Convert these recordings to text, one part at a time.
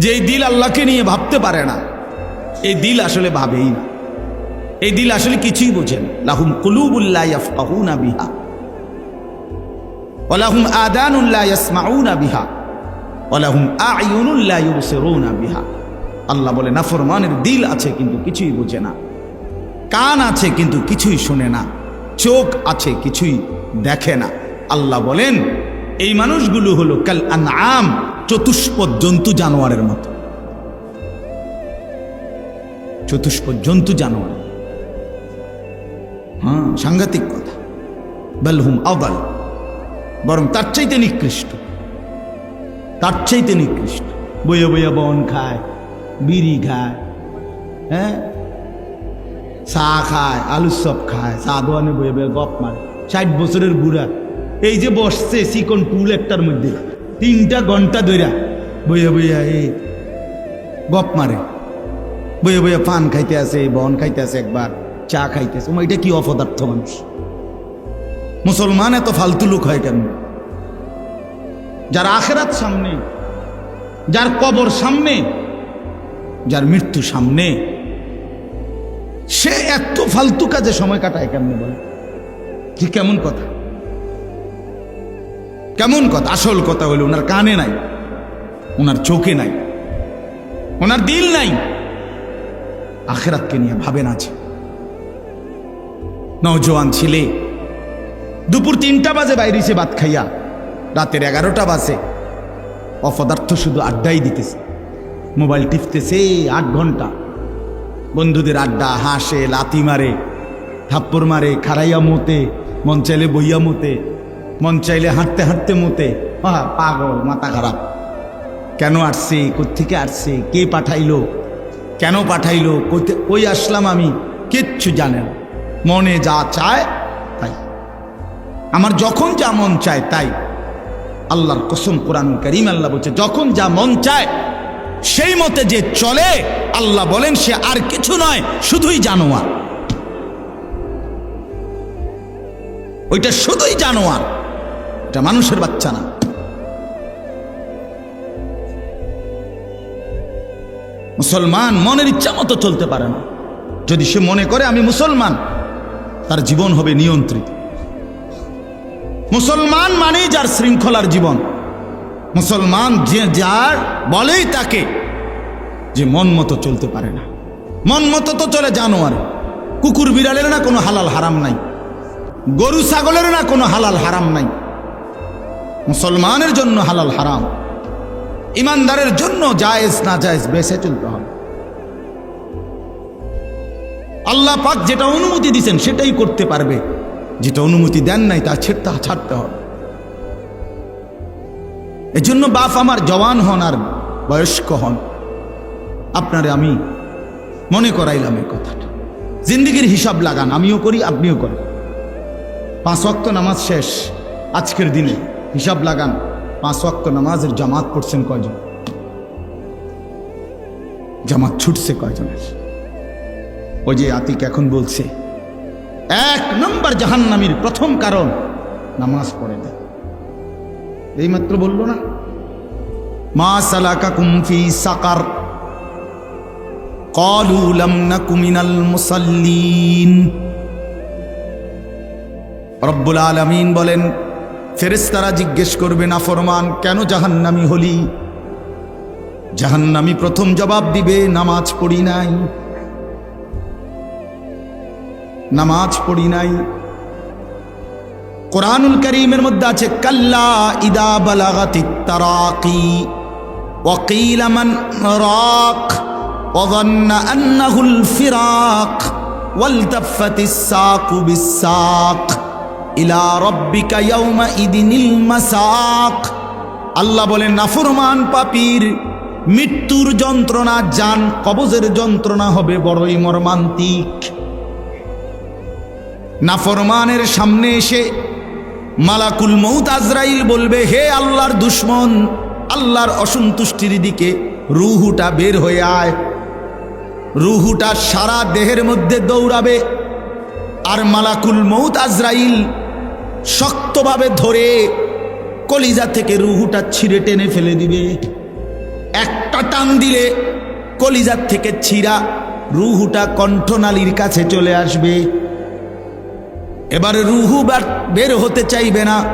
যে এই দিল আল্লাহকে নিয়ে ভাবতে পারে না, এই দিল আসলে ভাবেই না। এই দিল আসলে কিছুই বোঝে না। লাহুম কুলুবুল্লাহ বিহা ওয়ালাহুম আদানুল্লাহ বিহা ওয়ালাহুম আয়ুনুল্লাহ বিহা। আল্লাহ বলে, নাফরমানের দিল আছে কিন্তু কিছুই বোঝে না, কান আছে কিন্তু কিছুই শোনে না, চোখ আছে কিছুই দেখে না। আল্লাহ বলেন, এই মানুষগুলো হলো কাল আনআম চতুষ্পদ জন্তু জানোয়ারের মতো। চতুষ্পদ জন্তু জানোয়ার। হ্যাঁ সাংঘাতিক কথা। বেলহুম আবাল বরং তার চাইতে নিকৃষ্ট। তার চাইতে নিকৃষ্ট। বইয়া বইয়া বন খায়, বিড়ি খায় হ্যাঁ? চা খায়, আলুর চপ খায়, চা দোয়ানে বইয়া বইয়া গপ মারে। ষাট বছরের বুড়া, এই যে বসছে চিকন টুল একটার মধ্যে। তিনটা ঘণ্টা ধইরা বইয়া বইয়া এই গপ মারে। বইয়া বইয়া পান খাইতে আছে বন খাইতে আছে একবার চা খাইতেছে ওমা, এটা কি অপদার্থ মানুষ? মুসলমান এত ফালতু লোক হয় কেন যার আখেরাত সামনে যার কবর সামনে যার মৃত্যু সামনে সে এত ফালতু কাজে সময় কাটায় কেমনে বলে? যে কেমন কথা? কেমন কথা? আসল কথা হলো, ওনার কানে নাই, ওনার চোখে নাই, ওনার দিল নাই। আখেরাতকে নিয়ে ভাবেন আছে নওজোয়ান ছেলে, দুপুর তিনটা বাজে বাইরেছে ভাত খাইয়া, রাতের এগারোটা বাজে। অপদার্থ শুধু আড্ডাই দিতেছে। মোবাইল টিপতেছে আট ঘণ্টা। বন্ধুদের আড্ডা, হাসে লাতি মারে, থাপ্পড় মারে খারাইয়া মতে, মন চাইলে বইয়া মতে। মন চাইলে হাঁটতে হাঁটতে মতে। হা পাগল, মাথা খারাপ। কেন আসছে? কোথেকে আসছে? কে পাঠাইলো? কেন পাঠাইলো? কোথে ওই আসলাম আমি? কিচ্ছু জানে না। মনে যা চায়, তাই। আমার যখন যা মন চায়, তাই। আল্লাহর কসম, কোরআন করিম, আল্লাহ বলছে, যখন যা মন চায়, সেই মতে যে চলে, আল্লাহ বলেন, সে আর কিছু নয়, শুধুই জানোয়ার। ওইটা শুধুই জানোয়ার। এটা মানুষের বাচ্চা না। মুসলমান মনের ইচ্ছা মতো চলতে পারে না। যদি সে মনে করে, আমি মুসলমান তার জীবন হবে নিয়ন্ত্রিত। মুসলমান মানেই যার শৃঙ্খলার জীবন। মুসলমান যে যার বলেই তাকে যে মন মতো চলতে পারে না। মন মতো তো চলে জানোয়ার। কুকুর বিড়ালের না কোনো হালাল হারাম নাই। গরু ছাগলের না কোনো হালাল হারাম নাই। মুসলমানের জন্য হালাল হারাম। ইমানদারের জন্য জায়েজ, না জায়েজ, বেছে চলতে হবে। আল্লাহ পাক যেটা অনুমতি দিছেন সেটাই করতে পারবে। যেটা অনুমতি দেন নাই, তা ছেড়তে, ছাড়তে হবে। এজন্য বাপ আমার জওয়ান হন আর বয়স্ক হন। আপনারে আমি মনে করাইলাম এই কথাটা। জিন্দিগির হিসাব লাগান, আমিও করি, আপনিও করেন। পাঁচ ওয়াক্ত নামাজ শেষ, আজকের দিনে হিসাব লাগান, পাঁচ ওয়াক্ত নামাজের জামাত পড়ছেন কয়জন? জামাত ছুটছে কয়জনের ওই যে আতিক এখন বলছে, এক নম্বর জাহান্নামির প্রথম কারণ, নামাজ পড়ে না। এইমাত্র বলল না, মা সালাকা কুমফি সাকার কলুলাম না কুমিনাল মুসাল্লিন। রব্বুল আলমিন বলেন ফেরেস্তারা জিজ্ঞেস করবে না ফরমান কেন জাহান্নামি হলি জাহান্নামি প্রথম জবাব দিবে নামাজ পড়ি নাই নামাজ পড়ি নাই কোরআনুল করিমের মধ্যে আছে কাল্লা ইদা বালাগাতি তারাকি وقيل من راق وظن أنه الفراق والتفت الساق بالساق আল্লাহ বলেন, নাফরমান পাপির মৃত্যুর যন্ত্রণা, যান কবজের যন্ত্রণা হবে বড়ই মর্মান্তিক। নাফরমানের সামনে এসে মালাকুল মৌত আজরাইল বলবে, হে আল্লাহর দুশ্মন, আল্লাহর অসন্তুষ্টির দিকে রুহুটা বের হয়ে আয়। রুহুটা সারা দেহের মধ্যে দৌড়াবে। আর মালাকুল মৌত আজরাইল শক্তভাবে ধরে কলিজা থেকে রুহুটা ছিঁড়ে টেনে ফেলে দিবে। একটা টান দিলে কলিজার থেকে ছিঁড়া রুহুটা কণ্ঠনালীর কাছে চলে আসবে। এবারে রুহু বার- হতে চাইবে না।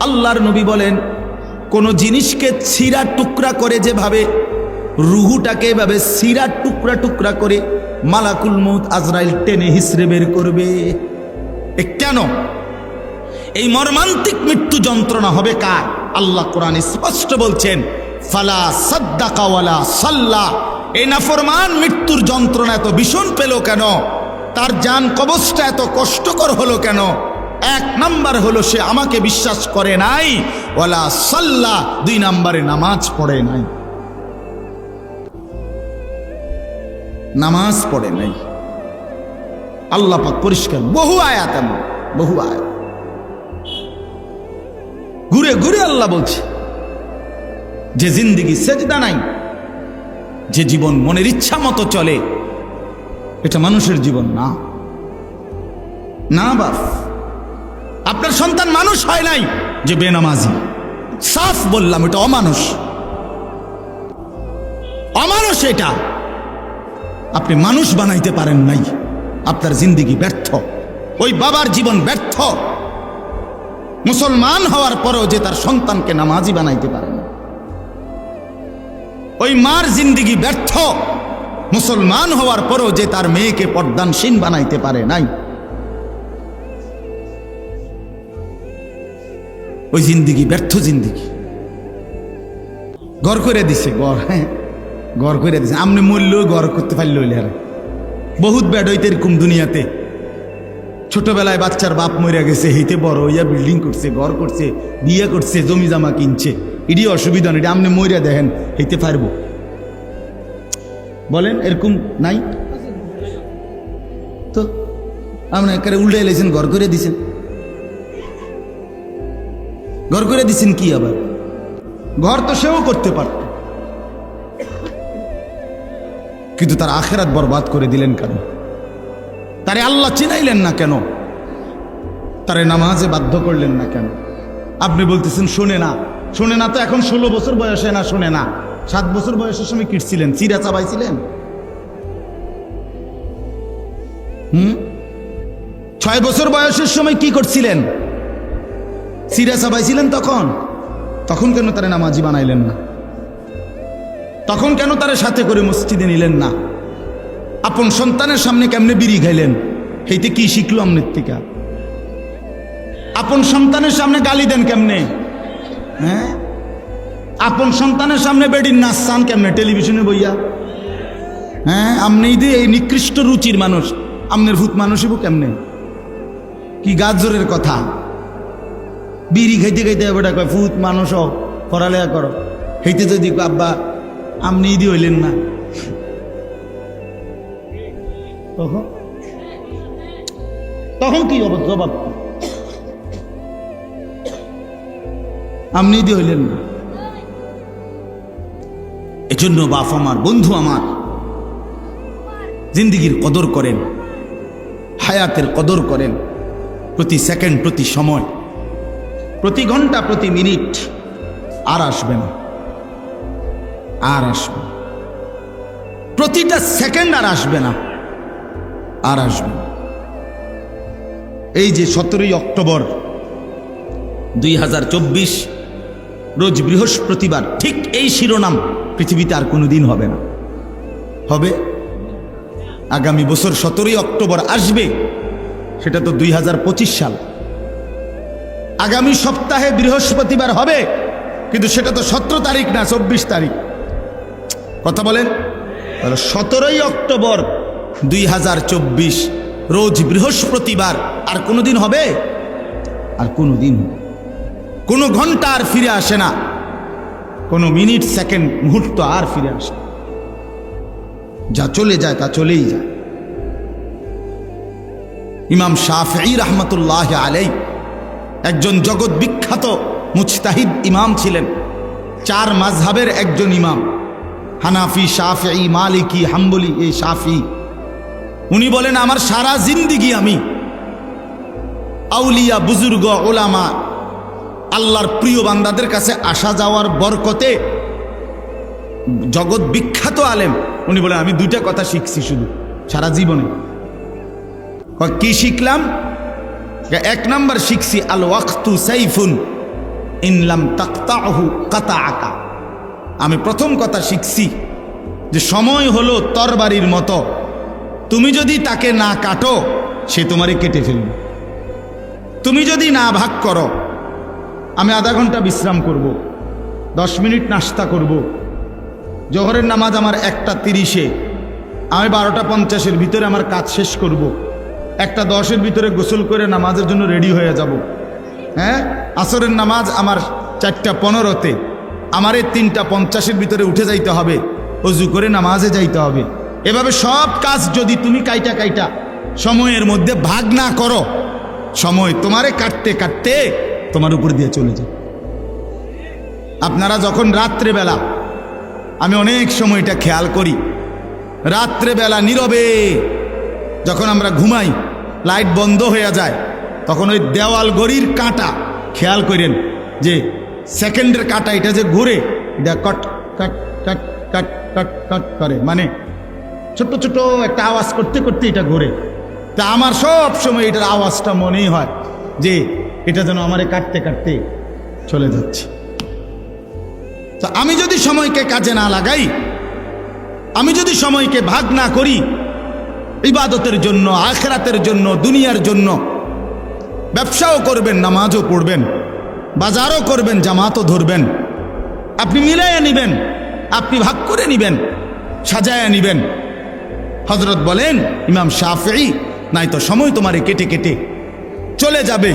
আল্লাহর নবী বলেন, কোনো জিনিসকে ছিঁড়া টুকরা করে যেভাবে রুহুটাকে এভাবে সিরা টুকরা টুকরা করে মালাকুল মৌত আজরাইল টেনে হিসড়ে বের করবে। কেন? এই মর্মান্তিক মৃত্যু যন্ত্রণা হবে কার? আল্লাহ কোরআন স্পষ্ট বলছেন, ফালা সাদ্দাকাওয়ালা সাল্লা। এই নাফরমান মৃত্যুর যন্ত্রণা এত ভীষণ পেল কেন? তার যান কবচটা এত কষ্টকর হলো কেন? এক নাম্বার হলো সে আমাকে বিশ্বাস করে নাই, ওয়ালা সাল্লা। দুই নাম্বারে নামাজ পড়ে নাই। নামাজ পড়ে নাই। আল্লাপাক পরিষ্কার, বহু আয়াত বহু আয়াত। ঘুরে ঘুরে আল্লাহ বলছে, যে জিন্দিগি সেজদা নাই, যে জীবন মনের ইচ্ছা মতো চলে, এটা মানুষের জীবন না। না বাস, আপনার সন্তান মানুষ হয় নাই যে বেনামাজি। সাফ বললাম, এটা অমানুষ। অমানুষ এটা। আপনি মানুষ বানাইতে পারেন নাই, আপনার জিন্দিগি ব্যর্থ। ওই বাবার জীবন ব্যর্থ। মুসলমান হওয়ার পরেও যে তার সন্তানকে নামাজি বানাইতে পারে না। ওই মার জিন্দিগি ব্যর্থ। মুসলমান হওয়ার পরেও যে তার মেয়েকে পর্দানসীন বানাইতে পারে নাই। ওই জিন্দিগি ব্যর্থ জিন্দিগি। গড় করে দিছে, গড় হ্যাঁ গড় করে দিছে। আপনি মূল্য গড় করতে পারলে আর। বহুত ব্যাড হইতে এরকম দুনিয়াতে। ছোটবেলায় বাচ্চার বাপ মরে গেছে হেইতে বড় হইয়া বিল্ডিং করছে, ঘর করছে, বিয়ে করছে জমি জামা কিনছে। এটি অসুবিধা নেই আপনি মরিয়া দেখেন হইতে পারব। বলেন, এরকম নাই? তো আপনি একেবারে উল্টে এলেছেন ঘর করে দিছেন। ঘর করে দিছেন কি আবার? ঘর তো সেও করতে পারত। কিন্তু তার আখেরাত বরবাদ করে দিলেন কেন? তারে আল্লাহ চিনাইলেন না কেন? তারে নামাজে বাধ্য করলেন না কেন? আপনি বলতেছেন, শোনে না। শোনে না তো এখন ষোলো বছর বয়সে না শোনে না? সাত বছর বয়সের সময় কিটছিলেন চিরা চাবাইছিলেন? হুম? ছয় বছর বয়সের সময় কি করছিলেন? চিরা চাবাইছিলেন তখন? তখন কেন তারে নামাজি বানাইলেন না? তখন কেন তারা সাথে করে মসজিদে নিলেন না? আপন সন্তানের সামনে কেমনে বিড়ি খাইলেন? সেইতে কি শিখলো আমনের থেকে? আপন সন্তানের সামনে গালি দেন কেমনে? হ্যাঁ? আপন সন্তানের সামনে বেডির নাচ চান কেমনে? টেলিভিশনে বইয়া? হ্যাঁ? আপনি দিয়ে এই নিকৃষ্ট রুচির মানুষ। আমনের ভূত মানুষই কেমনে? কি গাজরের কথা? বিড়ি খাইতে খাইতে বেটা কয় ফুত মানুষ পড়ালেখা করো। হেইতে যদি আব্বা আপনি ইদি হইলেন না। তখন? তখন কি হবে জবাব? আপনি হইলেন না। এজন্য বাপ আমার, বন্ধু আমার, জিন্দিগির কদর করেন, হায়াতের কদর করেন, প্রতি সেকেন্ড, প্রতি সময়, প্রতি ঘণ্টা, প্রতি মিনিট, আর আসবে না। আর আসবে প্রতিটা সেকেন্ড আর আসবে না। আর আসবে। এই যে সতেরোই অক্টোবর দুই হাজার চব্বিশ, রোজ বৃহস্পতিবার, ঠিক এই শিরোনাম পৃথিবীতে আর কোনো দিন হবে না। হবে? আগামী বছর সতেরোই অক্টোবর আসবে, সেটা তো দুই হাজার পঁচিশ সাল। আগামী সপ্তাহে বৃহস্পতিবার হবে, কিন্তু সেটা তো সতেরো তারিখ না, চব্বিশ তারিখ। কথা বলেন? সতেরোই অক্টোবর দুই হাজার চব্বিশ, রোজ বৃহস্পতিবার। আর কোনো দিন হবে? আর কোনো দিন কোনো ঘণ্টা আর ফিরে আসে না। কোনো মিনিট, সেকেন্ড, মুহূর্ত আর ফিরে আসে। যা চলে যায়, তা চলেই যায়। ইমাম শাফি রহমতুল্লাহ আলাই একজন জগৎ বিখ্যাত মুজতাহিদ ইমাম ছিলেন। চার মাঝহাবের একজন ইমাম। হানাফি শাফি মালিকি, হাম্বলি এই শাফি উনি বলেন, আমার সারা জিন্দিগি আমি আউলিয়া, বুজুর্গ, ওলামা, আল্লাহর প্রিয় বান্দাদের কাছে আসা যাওয়ার বরকতে জগৎ বিখ্যাত আলেম। উনি বলেন, আমি দুইটা কথা শিখছি শুধু, সারা জীবনে। কি শিখলাম? এক নাম্বার শিখছি আল ওয়াক্তু সাইফুন ইনলাম তাক্তাহু কাতা আকা আমি প্রথম কথা শিখছি যে সময় হলো তরবারির মতো তুমি যদি তাকে না কাটো, সে তোমারে কেটে ফেলবে তুমি যদি না ভাগ করো, আমি আধা ঘণ্টা বিশ্রাম করব। দশ মিনিট নাস্তা করব। জোহরের নামাজ আমার একটা তিরিশে, আমি বারোটা পঞ্চাশের ভিতরে আমার কাজ শেষ করব। একটা দশের ভিতরে গোসল করে নামাজের জন্য রেডি হয়ে যাব হ্যাঁ আসরের নামাজ আমার চারটা পনেরোতে, আমার এই তিনটা পঞ্চাশের ভিতরে উঠে যাইতে হবে, অজু করে নামাজে যাইতে হবে এভাবে সব কাজ যদি তুমি কাইটা কাইটা সময়ের মধ্যে ভাগ না করো, সময় তোমারে কাটতে কাটতে তোমার উপর দিয়ে চলে যায়। আপনারা যখন রাত্রেবেলা, আমি অনেক সময় এটা খেয়াল করি, রাত্রেবেলা নীরবে যখন আমরা ঘুমাই, লাইট বন্ধ হয়ে যায়, তখন ওই দেওয়াল গড়ির কাঁটা খেয়াল করেন যে সেকেন্ডের কাঁটা এটা যে ঘুরে, এটা কট কট কট কট কট কট করে। মানে ছোট্ট ছোট একটা আওয়াজ করতে করতে এটা ঘুরে। তা আমার সব সময় এটার আওয়াজটা মনেই হয় যে এটা যেন আমারে কাটতে কাটতে চলে যাচ্ছে। তা আমি যদি সময়কে কাজে না লাগাই, আমি যদি সময়কে ভাগ না করি, ইবাদতের জন্য, আখরাতের জন্য, দুনিয়ার জন্য, ব্যবসাও করবেন, নামাজও পড়বেন, বাজারও করবেন, জামাতও ধরবেন, আপনি মিলাইয়া নিবেন, আপনি ভাগ করে নিবেন সাজায়া নিবেন হজরত বলেন, ইমাম শাফি নাই তো সময় তোমারে কেটে কেটে। চলে যাবে,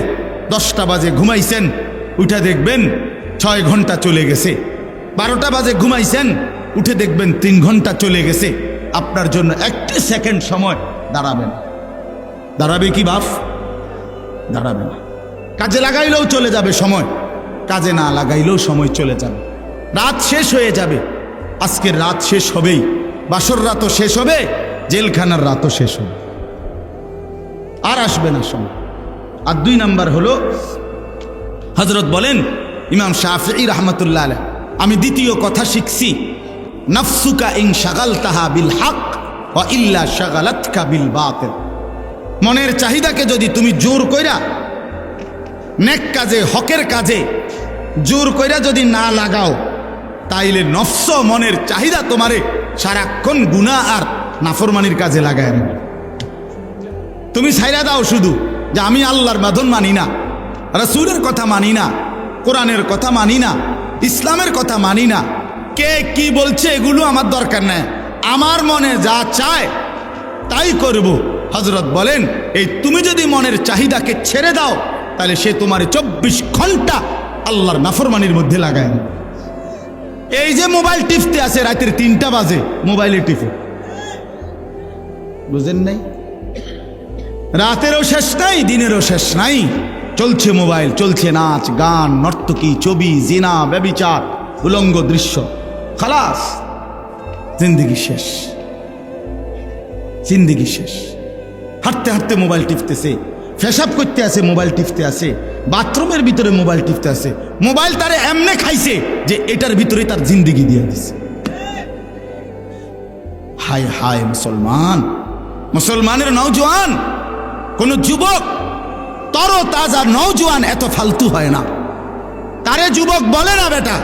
দশটা বাজে ঘুমাইছেন, উঠে দেখবেন ছয় ঘণ্টা চলে গেছে। বারোটা বাজে ঘুমাইছেন, উঠে দেখবেন তিন ঘণ্টা চলে গেছে। আপনার জন্য একটি সেকেন্ড সময় দাঁড়াবে না দাঁড়াবে কি বাপ? দাঁড়াবে না। কাজে লাগাইলেও চলে যাবে সময়। কাজে না লাগাইলেও সময় চলে যাবে। রাত শেষ হয়ে যাবে। আজকের রাত শেষ হবেই। বাসর রাতও শেষ হবে। জেলখানার রাতও শেষ হবে আর আসবে না সময়। আর দুই নাম্বার হলো হজরত বলেন, ইমাম শাহি রহমতুল্লাহ আমি দ্বিতীয় কথা শিখছি, নফসুকা ইং শাগাল তাহা বিল হক ও ইল্লা শাগালাতকা বিল বাতিল। মনের চাহিদাকে যদি তুমি জোর কইরা, নেক কাজে, হকের কাজে জোর কইরা যদি না লাগাও, তাইলে নফস মনের চাহিদা তোমারে সারাক্ষণ গুণা আর নাফরমানির কাজে লাগায় রাখবে। তুমি ছাইরা দাও শুধু, যে আমি আল্লাহর বাঁধন মানি না, রসুলের কথা মানি না, কোরআনের কথা মানি না, ইসলামের কথা মানি না কে কি বলছে এগুলো আমার দরকার নেই আমার মনে যা চায় তাই করব হজরত বলেন, এই তুমি যদি মনের চাহিদাকে ছেড়ে দাও, তাহলে সে তোমার চব্বিশ ঘণ্টা আল্লাহর নাফরমানির মধ্যে লাগায় না। এই যে মোবাইল টিপতে আছে রাতের তিনটা বাজে, মোবাইলে টিপে। বুঝেন নাই? রাতেরও শেষ নাই, দিনেরও শেষ নাই। চলছে মোবাইল, চলছে নাচ, গান, নর্তকী, ছবি, জিনা, ব্যবিচার, উলঙ্গ দৃশ্য। খালাস, জিন্দিগি শেষ। জিন্দিগি শেষ। হাঁটতে হাঁটতে মোবাইল টিপতেছে, ফেসাব করতে আছে, মোবাইল টিপতে আছে। বাথরুমের ভিতরে মোবাইল টিপতে আছে। মোবাইল তারে এমনে খাইছে যে এটার ভিতরে তার জিন্দিগি দিয়ে দিছে। হায় হায় মুসলমান, মুসলমানের নৌজওয়ান কোন যুবক তর তাজা নৌজওয়ান এত ফালতু হয় না। তারে যুবক বলে না বেটা,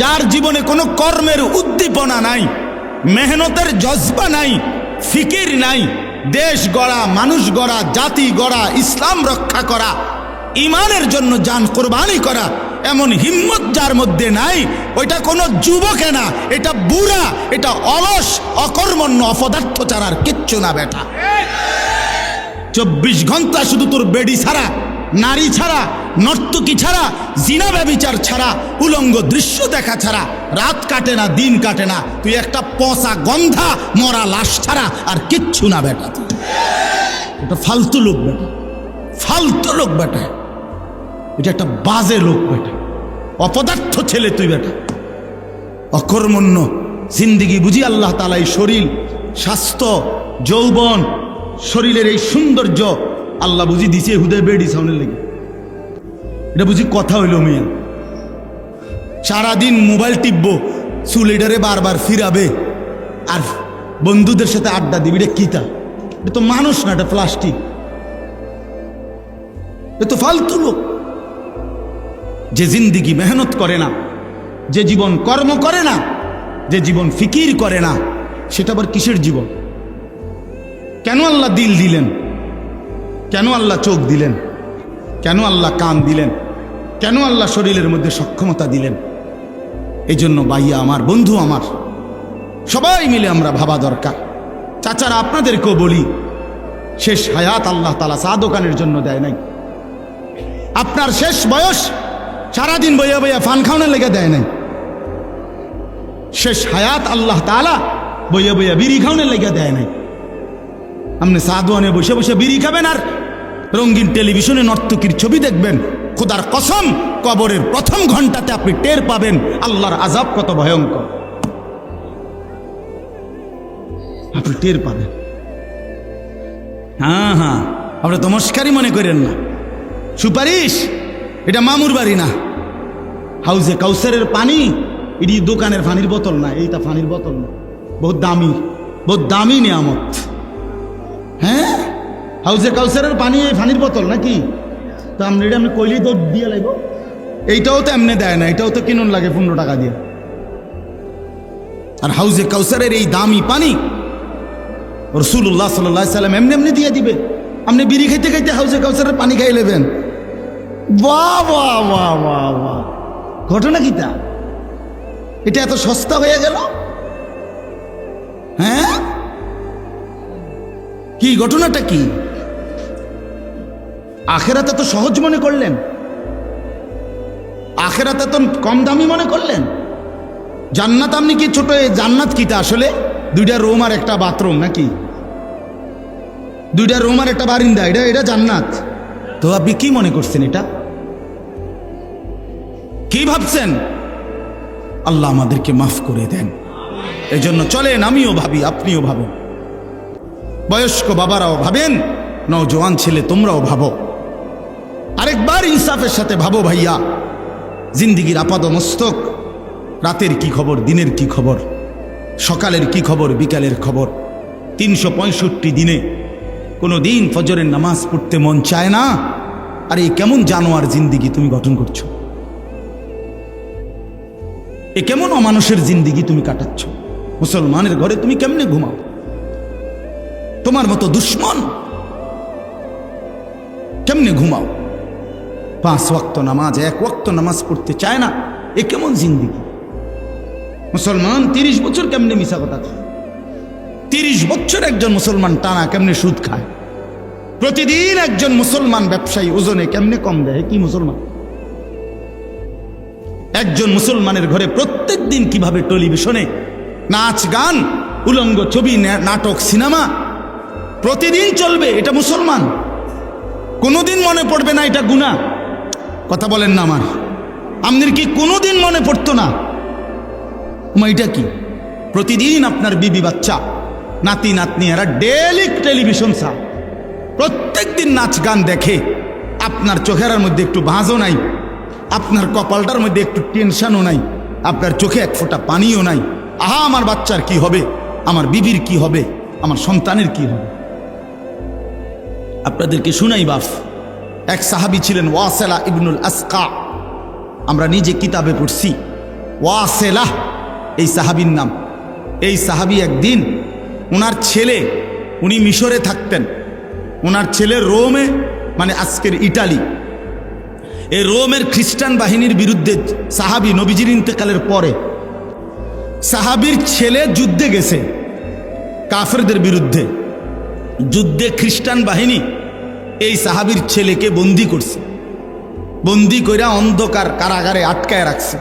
যার জীবনে কোনো কর্মের উদ্দীপনা নাই, মেহনতের জজবা নাই, ফিকির নাই, দেশ গড়া, মানুষ গড়া, জাতি গড়া, ইসলাম রক্ষা করা ইমানের জন্য যান কোরবানি করা এমন হিম্মত যার মধ্যে নাই, ওইটা কোনো যুবকে না, এটা বুড়া, এটা অলস, অকর্মণ্য, অপদার্থ ছাড়ার কিচ্ছু না বেটা। চব্বিশ ঘণ্টা শুধু তোর বেডি ছাড়া, নারী ছাড়া, নর্তকী ছাড়া, জিনা ব্যবিচার ছাড়া, উলঙ্গ দৃশ্য দেখা ছাড়া, রাত কাটে না, দিন কাটে না, তুই একটা পচা গন্ধা, মরা লাশ ছাড়া আর কিচ্ছু না বেটা। এটা ফালতু লোক বেটা, ফালতু লোক বেটা। এটা একটা বাজে লোক বেটা। অপদার্থ ছেলে তুই বেটা। অকর্মণ্য, জিন্দিগি বুঝি আল্লাহ তালা এই শরীর, স্বাস্থ্য, যৌবন, শরীরের এই সৌন্দর্য আল্লাহ বুঝি দিছে হুদয় বেডি সাউনের লেগে। এটা বুঝি কথা হইল মেয়ে। সারাদিন মোবাইল টিপবো চুলিডারে বারবার ফিরাবে, আর বন্ধুদের সাথে আড্ডা দিবি রে কিতা এটা তো মানুষ না, এটা প্লাস্টিক। এ তো ফালতু লোক। যে জিন্দিগি মেহনত করে না, যে জীবন কর্ম করে না, যে জীবন ফিকির করে না, সেটা আবার কিসের জীবন? কেন আল্লাহ দিল দিলেন? কেন আল্লাহ চোখ দিলেন? কেন আল্লাহ কান দিলেন? কেন আল্লাহ শরীরের মধ্যে সক্ষমতা দিলেন? এই জন্য বাইয়া আমার, বন্ধু আমার, সবাই মিলে আমরা ভাবা দরকার। চাচারা আপনাদেরকেও বলি, শেষ হায়াত আল্লাহ তালা চা দোকানের জন্য দেয় নাই। আপনার শেষ বয়স সারাদিন বইয়া বইয়া ফান খাওয়ানোর লেগে দেয় নাই। শেষ হায়াত আল্লাহ তালা বইয়া বইয়া বিড়ি খাওয়ানোর লেগে দেয় নাই। আপনি সাদওয়ানে বসে বসে বিড়ি খাবেন আর রঙিন টেলিভিশনে নর্তকীর ছবি দেখবেন। খোদার কসম, কবরের প্রথম ঘন্টাতে আপনি টের পাবেন আল্লাহর আজাব কত ভয়ঙ্কর। আপনি টের পাবেন। হ্যাঁ হ্যাঁ আপনি তমস্কারই মনে করেন না। সুপারিশ? এটা মামুর বাড়ি না। হাউজে কাউসারের পানি, এটি দোকানের পানির বোতল না, এইটা পানির বোতল না। বহুত দামি বহুত দামি নিয়ামত। হ্যাঁ? হাউজে কাউসারের পানি, এই পানির বোতল নাকি? তো আপনি এটা আমি কইলেই তো দিয়ে লাগবো। এইটাও তো এমনি দেয় না, এটাও তো কিনুন লাগে পনেরো টাকা দিয়ে। আর হাউজে কাউসারের এই দামি পানি রসুল্লাহ সাল্লাহ সাল্লাম এমনি এমনি দিয়ে দিবে। আপনি বিড়ি খাইতে খাইতে হাউজে কাউসারের পানি খাই নেবেন বাহ বাহ বাহ বাহ ঘটনা কি তা? এটা এত সস্তা হয়ে গেল? হ্যাঁ? কি, ঘটনাটা কি? আখেরাতে তো সহজ মনে করলেন? আখেরাতে তো কম দামি মনে করলেন? জান্নাত আপনি কি ছোট জান্নাত কিটা আসলে? দুইটা রুম আর একটা বাথরুম নাকি? দুইটা রুম আর একটা বারিন্দা, এটা এটা জান্নাত। তো আপনি কি মনে করছেন এটা? কি ভাবছেন? আল্লাহ আমাদেরকে মাফ করে দেন। এজন্য চলেন, আমিও ভাবি, আপনিও ভাবেন। বয়স্ক বাবারাও ভাবেন, নওজোয়ান ছেলে তোমরাও ভাবো। আরেকবার ইনসাফের সাথে ভাবো ভাইয়া। জিন্দিগির আপাদ মস্তক, রাতের কি খবর, দিনের কি খবর, সকালের কি খবর, বিকালের খবর। তিনশো পঁয়ষট্টি দিনে কোনো দিন ফজরের নামাজ পড়তে মন চায় না। আর এই কেমন জানোয়ার জিন্দিগি তুমি গঠন করছ? এ কেমন অমানুষের জিন্দিগি তুমি কাটাচ্ছ? মুসলমানের ঘরে তুমি কেমনে ঘুমাও? তোমার মতো দুশ্মন কেমনে ঘুমাও? পাঁচ ওয়াক্ত নামাজ, এক ওয়াক্ত নামাজ পড়তে চায় না। এ কেমন জিন্দিগি? মুসলমান তিরিশ বছর কেমনে মিশা কথা? তিরিশ বছর একজন মুসলমান টানা কেমনে সুদ খায়? প্রতিদিন একজন মুসলমান ব্যবসায়ী ওজনে কেমনে কম দেয়? কি মুসলমান? একজন মুসলমানের ঘরে প্রত্যেক দিন কীভাবে টেলিভিশনে নাচ, গান, উলঙ্গ ছবি নাটক, সিনেমা, প্রতিদিন চলবে, এটা মুসলমান। কোনোদিন মনে পড়বে না এটা গুণা কথা বলেন না আমার। আপনার কি কোনোদিন মনে পড়তো না? এটা কি? প্রতিদিন আপনার বিবি বাচ্চা নাতি নাতনি এরা ডেলি টেলিভিশন সা প্রত্যেক দিন নাচ গান দেখে। আপনার চোখের মধ্যে একটু ভাঁজও নাই। আপনার কপালটার মধ্যে একটু টেনশনও নাই। আপনার চোখে এক ফোঁটা পানিও নাই। আহা, আমার বাচ্চার কি হবে? আমার বিবির কি হবে? আমার সন্তানের কি হবে? আপনাদেরকে শুনাই বাফ। এক সাহাবি ছিলেন ওয়াসেলা ইবনুল আসকা। আমরা নিজে কিতাবে পড়ছি। ওয়াসেলাহ এই সাহাবির নাম। এই সাহাবি একদিন ওনার ছেলে, উনি মিশরে থাকতেন। ওনার ছেলে রোমে মানে আজকের ইটালি। এই রোমের খ্রিস্টান বাহিনীর বিরুদ্ধে সাহাবি নবীজির ইন্তেকালের পরে সাহাবির ছেলে যুদ্ধে গেছে কাফেরদের বিরুদ্ধে। যুদ্ধে খ্রিস্টান বাহিনী এই সাহাবির ছেলেকে বন্দি করছে। বন্দি কইরা অন্ধকার কারাগারে আটকায় রাখছে।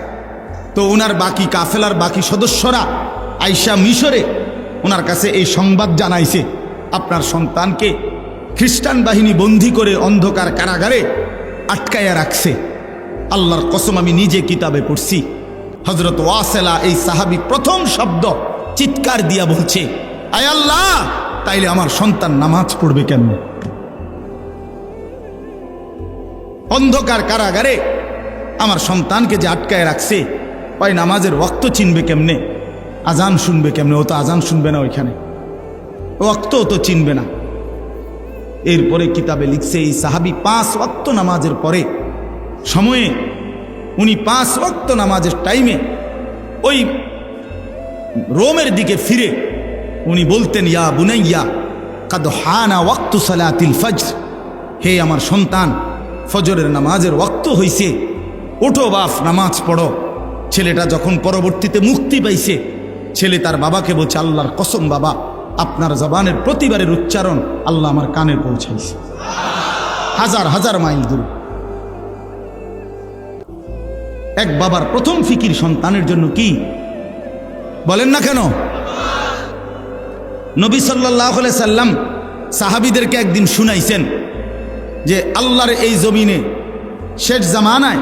তো ওনার বাকি কাফেলার বাকি সদস্যরা আইসা মিশরে ওনার কাছে এই সংবাদ জানাইছে, আপনার সন্তানকে খ্রিস্টান বাহিনী বন্দি করে অন্ধকার কারাগারে আটকায়া রাখছে। আল্লাহর কসম আমি নিজে কিতাবে পড়ছি। হজরত ওয়াসেলা এই সাহাবি প্রথম শব্দ চিৎকার দিয়া বলছে, আয় আল্লাহ, তাইলে আমার সন্তান নামাজ পড়বে কেন অন্ধকার কারাগারে আমার সন্তানকে যে আটকায় রাখছে, ওই নামাজের রক্ত চিনবে কেমনে? আজান শুনবে কেমনে? ও তো আজান শুনবে না ওইখানে। ওক্ত তো চিনবে না। এরপরে কিতাবে লিখছে, এই সাহাবি পাঁচ ওয়াক্ত নামাজের পরে সময়ে উনি পাঁচ ওয়াক্ত নামাজের টাইমে ওই রোমের দিকে ফিরে উনি বলতেন, ইয়া বুনাইয়া, কাদ হানা ওয়াক্তু সালাতিল ফজর। হে আমার সন্তান, ফজরের নামাজের ওয়াক্ত হইছে। ওঠো বাফ, নামাজ পড়ো। ছেলেটা যখন পরবর্তীতে মুক্তি পাইছে ছেলে তার বাবাকে বলছে, আল্লাহর কসম বাবা, আপনার জবানের প্রতিবারের উচ্চারণ আল্লাহ আমার কানে পৌঁছাইছে। হাজার হাজার মাইল দূর। এক বাবার প্রথম ফিকির সন্তানের জন্য কি? বলেন না কেন? নবী সাল্লাহ সাল্লাম সাহাবিদেরকে একদিন শুনাইছেন যে, আল্লাহর এই জমিনে শেষ জামানায়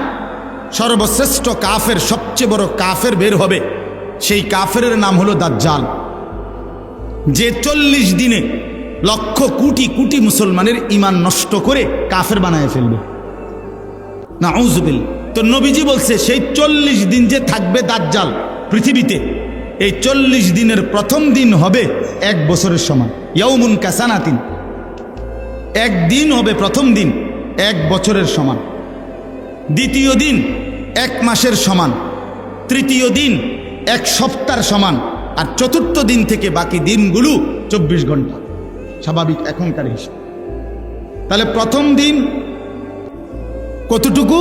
সর্বশ্রেষ্ঠ কাফের সবচেয়ে বড় কাফের বের হবে। সেই কাফের নাম হলো দাজ্জাল। যে চল্লিশ দিনে লক্ষ কোটি কোটি মুসলমানের ইমান নষ্ট করে কাফের বানায় ফেলবে। না উজবিল তো নবীজি বলছে, সেই চল্লিশ দিন যে থাকবে দাজ্জাল পৃথিবীতে, এই চল্লিশ দিনের প্রথম দিন হবে এক বছরের সমান। ইয়ৌমুন কাসানাতিন। একদিন হবে প্রথম দিন, এক বছরের সমান। দ্বিতীয় দিন, এক মাসের সমান। তৃতীয় দিন এক সপ্তাহের সমান আর চতুর্থ দিন থেকে বাকি দিনগুলো চব্বিশ ঘণ্টা। স্বাভাবিক এখনকার হিসাব। তাহলে প্রথম দিন কতটুকু?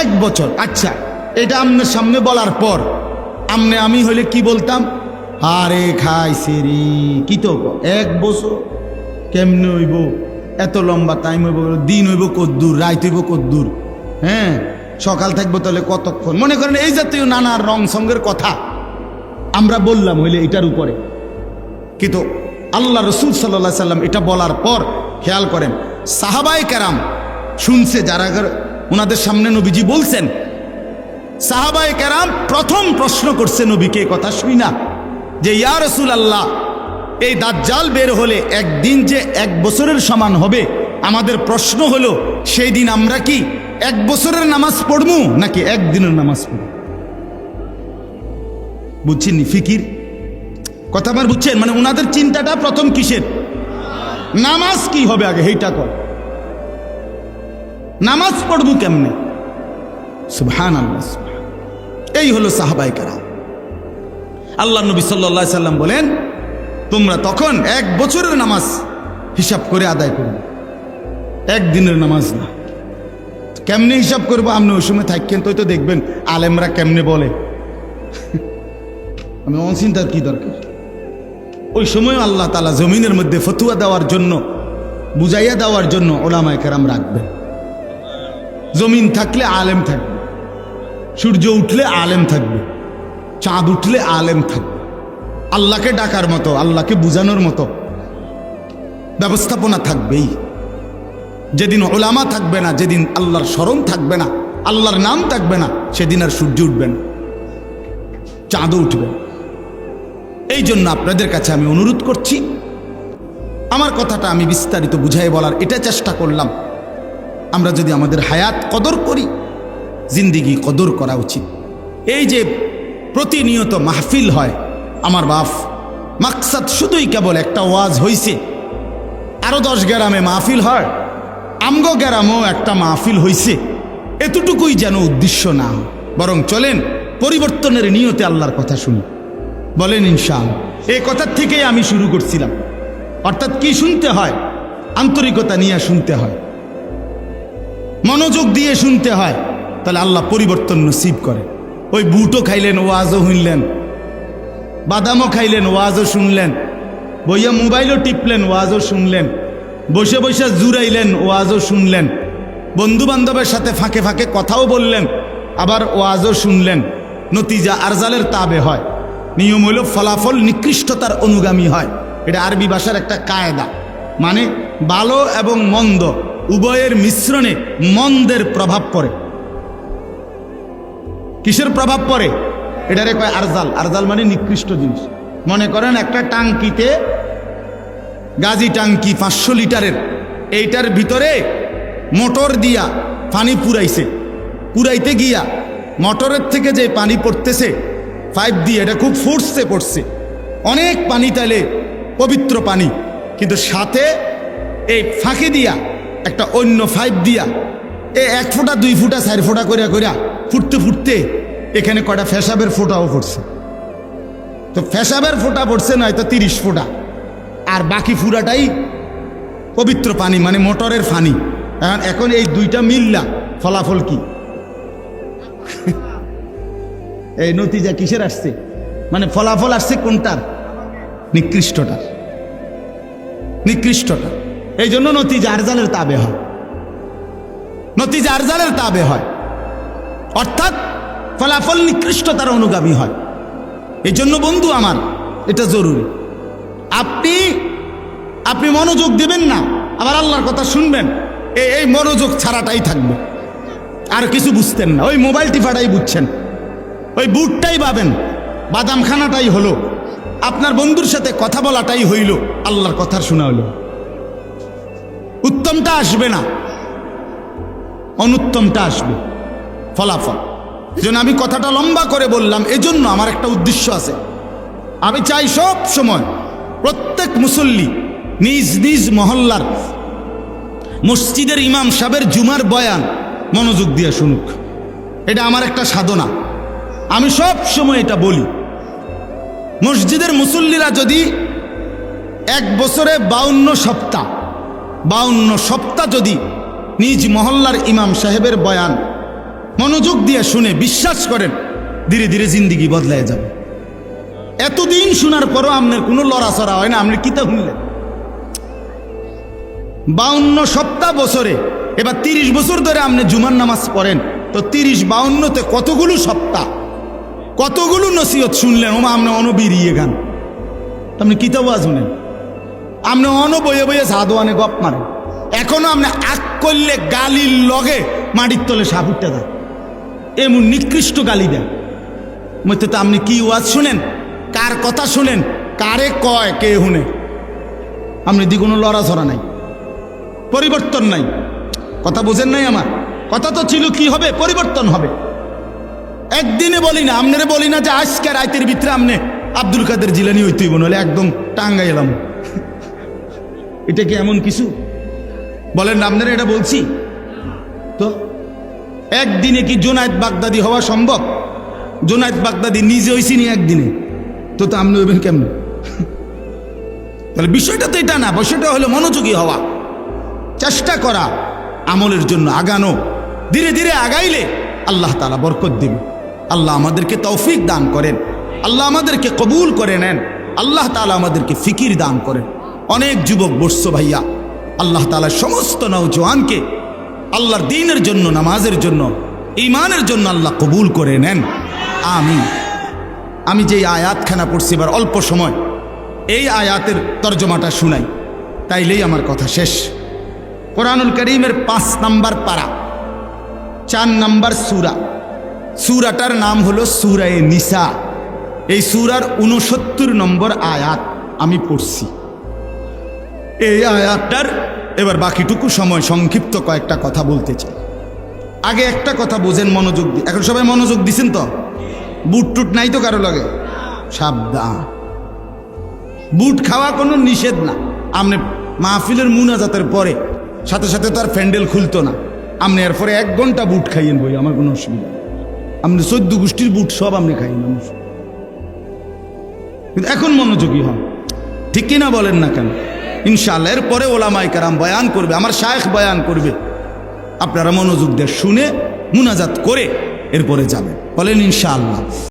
এক বছর। আচ্ছা এটা আপনার সামনে বলার পর, আমনে আমি হইলে কি বলতাম? আরে খাইছে রে কি তো এক বছর? কেমনে হইব? এত লম্বা টাইম হইব, দিন হইব কদ্দূর রাইত হইব কদ্দূর। হ্যাঁ? সকাল থাকব তাহলে কতক্ষণ? মনে করেন এই জাতীয় নানা রং সঙ্গের কথা। আমরা বললাম হইলে এটার উপরে। কিন্তু আল্লাহ রসুল সাল্লাহ সাল্লাম এটা বলার পর খেয়াল করেন সাহাবাই কারাম শুনছে যারা ওনাদের সামনে নবীজি বলছেন সাহাবাই কারাম প্রথম প্রশ্ন করছে নবীকে কথা শুই না, যে ইয়া রসুল আল্লাহ এই দাজ্জাল বের হলে একদিন যে এক বছরের সমান হবে, আমাদের প্রশ্ন হলো, সেই দিন আমরা কি এক বছরের নামাজ পড়ব নাকি একদিনের নামাজ পড়ব বুঝছেন ফিকির? কথা আমার বুঝছেন? মানে ওনাদের চিন্তাটা প্রথম কিসের? নামাজ কি হবে আগে হেইটা কর নামাজ পড়ব কেমনে? সুবহান আল্লাহ। এই হলো সাহাবাই কারা আল্লাহ নবী সাল্লা সাল্লাম বলেন, তোমরা তখন এক বছরের নামাজ হিসাব করে আদায় করবে একদিনের নামাজ না। কেমনে হিসাব করব? আপনি ওই সময় থাকেন তো তো দেখবেন আলেমরা কেমনে বলে। আমি অনচিন্তার কি দরকার? ওই সময় আল্লাহ তালা জমিনের মধ্যে ফতুয়া দেওয়ার জন্য, বুঝাইয়া দেওয়ার জন্য ওলামায় কেরাম রাখবেন। জমিন থাকলে আলেম থাকবে, সূর্য উঠলে আলেম থাকবে, চাঁদ উঠলে আলেম থাকবে। আল্লাহকে ডাকার মতো, আল্লাহকে বুঝানোর মতো ব্যবস্থাপনা থাকবেই। যেদিন ওলামা থাকবে না, যেদিন আল্লাহর স্মরণ থাকবে না, আল্লাহর নাম থাকবে না, সেদিন আর সূর্য উঠবে না, চাঁদও উঠবে। এই জন্য আপনাদের কাছে আমি অনুরোধ করছি, আমার কথাটা আমি বিস্তারিত বুঝাই বলার এটা চেষ্টা করলাম আমরা যদি আমাদের হায়াত কদর করি, জিন্দিগি কদর করা উচিত এই যে প্রতিনিয়ত মাহফিল হয়, আমার বাপ, মাকসাদ শুধুই কেবল একটা ওয়াজ হইছে আরও দশ গ্রামে মাহফিল হয় আমগো গ্রামও একটা মাহফিল হইছে। এতটুকুই যেন উদ্দেশ্য না বরং চলেন, পরিবর্তনের নিয়তে আল্লাহর কথা শুনি। বলেন, ইনশাল এই কথার থেকেই আমি শুরু করছিলাম। অর্থাৎ কি শুনতে হয়? আন্তরিকতা নিয়ে শুনতে হয়। মনোযোগ দিয়ে শুনতে হয়। তাহলে আল্লাহ পরিবর্তন নসিব করে। ওই বুটও খাইলেন, ওয়াজও শুনলেন। বাদামও খাইলেন, ওয়াজও শুনলেন। বইয়া মোবাইলও টিপলেন, ওয়াজও শুনলেন। বসে বসে জুড়াইলেন, ওয়াজও শুনলেন। বন্ধু বান্ধবের সাথে ফাঁকে ফাঁকে কথাও বললেন, আবার ওয়াজও শুনলেন। নতিজা আরজালের তাবে হয়। নিয়ম হইল ফলাফল নিকৃষ্টতার অনুগামী হয়। এটা আরবি ভাষার একটা কায়দা। মানে ভালো এবং মন্দ উভয়ের মিশ্রণে মন্দের প্রভাব পড়ে। কিসের প্রভাব পড়ে? এটারে কয় আরজাল। আরজাল মানে নিকৃষ্ট জিনিস। মনে করেন একটা টাঙ্কিতে গাজি টাঙ্কি পাঁচশো লিটারের। এইটার ভিতরে মোটর দিয়া পানি পুরাইছে। পুরাইতে গিয়া মোটরের থেকে যে পানি পড়তেছে, পাইপ দিয়ে এটা খুব ফোর্সে পড়ছে। অনেক পানি তাইলে পবিত্র পানি। কিন্তু সাথে এই ফাঁকি দিয়া একটা অন্য পাইপ দিয়া এ এক ফোঁটা, দুই ফুটা, চার ফোঁটা করিয়া করিয়া ফুটতে ফুটতে এখানে কটা ফেসাবের ফোঁটাও পড়ছে। তো ফেসাবের ফোঁটা পড়ছে নয়তো তিরিশ ফোঁটা। আর বাকি ফুরাটাই পবিত্র পানি মানে মোটরের পানি এখন এখন এই দুইটা মিললা, ফলাফল কি? এই নতিজা কিসের আসছে? মানে ফলাফল আসছে কোনটার? নিকৃষ্টটার। নিকৃষ্টটা এই জন্য নতিজা আরজালের তাবে হয়। নতিজা আরজালের তাবে হয়। অর্থাৎ ফলাফল নিকৃষ্টতার অনুগামী হয়। এই জন্য বন্ধু আমার, এটা জরুরি। আপনি আপনি মনোযোগ দেবেন না। আবার আল্লাহর কথা শুনবেন। এই এই মনোযোগ ছাড়াটাই থাকবে। আর কিছু বুঝতেন না। ওই মোবাইল টিফাটাই বুঝছেন। ওই বুটটাই পাবেন। বাদামখানাটাই হলো। আপনার বন্ধুর সাথে কথা বলাটাই হইল। আল্লাহর কথা শোনা হলো। উত্তমটা আসবে না। অনুত্তমটা আসবে। ফলাফল। এজন্য আমি কথাটা লম্বা করে বললাম, এজন্য আমার একটা উদ্দেশ্য আছে। আমি চাই সব সময় প্রত্যেক মুসল্লি নিজ নিজ মহল্লার মসজিদের ইমাম সাহেবের জুমার বয়ান মনোযোগ দিয়ে শুনুক। এটা আমার একটা সাধনা। আমি সব সময় এটা বলি। মসজিদের মুসল্লিরা যদি এক বছরে বাউন্ন সপ্তাহ বাউন্ন সপ্তাহ যদি নিজ মহল্লার ইমাম সাহেবের বয়ান মনোযোগ দিয়ে শুনে, বিশ্বাস করেন, ধীরে ধীরে জিন্দিগি বদলায় যাবে। এতদিন শোনার পরও আপনার কোনো লড়াচড়া হয় না আপনি কিতা শুনলেন। বাউন্ন সপ্তাহ বছরে, এবার তিরিশ বছর ধরে আপনি জুমার নামাজ পড়েন, তো তিরিশ বাউন্নতে কতগুলো সপ্তাহ, কতগুলো নসিহত শুনলেন, ওমা আপনি অনবিরিয়ে গান। আপনি কিতাব শুনেন। আপনি অন বইয়ে বইয়ে সাধুয়ানে গপ মারেন। এখনও আপনি আগ করলে গালির লগে মাটির তলে সাপুরটা দেয়। এমন নিকৃষ্ট গালি দেন মধ্যে তো আপনি কি ওয়াজ শুনেন? কার কথা শুনেন? কারে কয়, কে শুনে? আপনি দি কোনো লড়াছড়া নাই, পরিবর্তন নাই। কথা বোঝেন নাই আমার? কথা তো ছিল, কি হবে? পরিবর্তন হবে। একদিনে বলি না আপনারে বলি না যে আজকে রাইতের ভিতরে আপনি আব্দুল কাদের জিলানি হইতেই বলে একদম টাঙ্গাই এলাম। এটা কি এমন কিছু? বলেন আপনারা এটা বলছি। তো, একদিনে কি জোনায়েত বাগদাদি হওয়া সম্ভব? জোনায়েত বাগদাদি নিজে হয়েছি নি একদিনে। তো তো আপনি হইবেন কেমন? তাহলে বিষয়টা তো এটা না, বিষয়টা হলো মনোযোগী হওয়া। চেষ্টা করা আমলের জন্য আগানো। ধীরে ধীরে আগাইলে আল্লাহ তালা বরকত দিবে। আল্লাহ আমাদেরকে তৌফিক দান করেন। আল্লাহ আমাদেরকে কবুল করে নেন। আল্লাহ তালা আমাদেরকে ফিকির দান করেন। অনেক যুবক বর্ষ ভাইয়া। আল্লাহ তালা সমস্ত নৌজওয়ানকে আল্লাহর দিনের জন্য, নামাজের জন্য ইমানের জন্য আল্লাহ কবুল করে নেন। আমি আমি যে আয়াতখানা পড়ছি এবার অল্প সময়, এই আয়াতের তর্জমাটা শুনাই, তাইলেই আমার কথা শেষ। কোরআনুল করিমের পাঁচ নাম্বার পারা, চার নাম্বার সুরা। সুরাটার নাম হলো সুরায়ে নিসা। এই সুরার উনসত্তর নম্বর আয়াত আমি পড়ছি। এই আয়াতটার এবার বাকিটুকু সময় সংক্ষিপ্ত কয়েকটা কথা বলতে চাই। আগে একটা কথা বোঝেন মনোযোগ দিয়ে। এখন সবাই মনোযোগ দিছেন তো? বুট টুট নাই তো কারও লাগে? সাবধান। বুট খাওয়া কোনো নিষেধ না। আপনি মাহফিলের মুনাজাতের পরে, সাথে সাথে তার প্যান্ডেল খুলতো না। আপনি এরপরে এক ঘণ্টা বুট খাইয়েন বই, আমার কোনো অসুবিধা। আপনি চোদ্দ গোষ্ঠীর বুট সব আপনি খাইয়েন কিন্তু এখন মনোযোগী হন। ঠিক কিনা বলেন না কেন? ইনশাল্লাহ এরপরে ওলামাই কারাম বয়ান করবে, আমার শায়েখ বয়ান করবে। আপনারা মনোযোগ দিয়ে শুনে মুনাজাত করে এরপরে যাবে। বলেন ইনশাআল্লাহ।